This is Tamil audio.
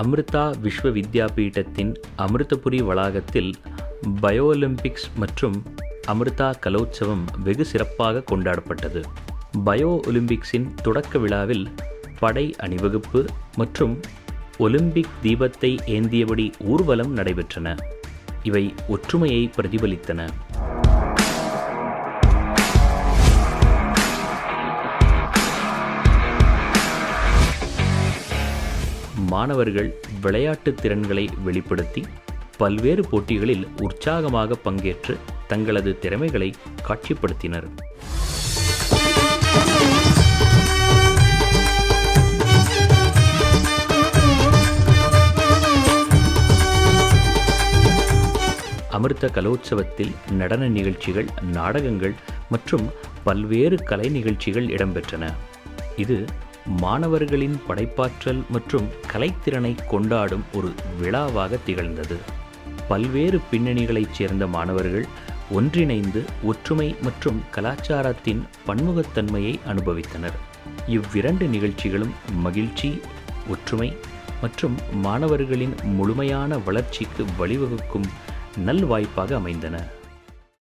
அமிர்தா விஸ்வ வித்யாபீட்டத்தின் அமிர்தபுரி வளாகத்தில் பயோ ஒலிம்பிக்ஸ் மற்றும் அமிர்தா கலோற்சவம் வெகு சிறப்பாக கொண்டாடப்பட்டது. பயோ ஒலிம்பிக்ஸின் தொடக்க விழாவில் படை அணிவகுப்பு மற்றும் ஒலிம்பிக் தீபத்தை ஏந்தியபடி ஊர்வலம் நடைபெற்றன. இவை ஒற்றுமையை பிரதிபலித்தன. மாணவர்கள் விளையாட்டுத் திறன்களை வெளிப்படுத்தி பல்வேறு போட்டிகளில் உற்சாகமாக பங்கேற்று தங்களது திறமைகளை காட்சிப்படுத்தினர். அமிர்த கலோத்சவத்தில் நடன நிகழ்ச்சிகள் நாடகங்கள் மற்றும் பல்வேறு கலை நிகழ்ச்சிகள் இடம்பெற்றன. இது மாணவர்களின் படைப்பாற்றல் மற்றும் கலைத்திறனை கொண்டாடும் ஒரு விழாவாக திகழ்ந்தது. பல்வேறு பின்னணிகளைச் சேர்ந்த மாணவர்கள் ஒன்றிணைந்து ஒற்றுமை மற்றும் கலாச்சாரத்தின் பன்முகத்தன்மையை அனுபவித்தனர். இவ்விரண்டு நிகழ்ச்சிகளும் மகிழ்ச்சி ஒற்றுமை மற்றும் மாணவர்களின் முழுமையான வளர்ச்சிக்கு வழிவகுக்கும் நல்வாய்ப்பாக அமைந்தன.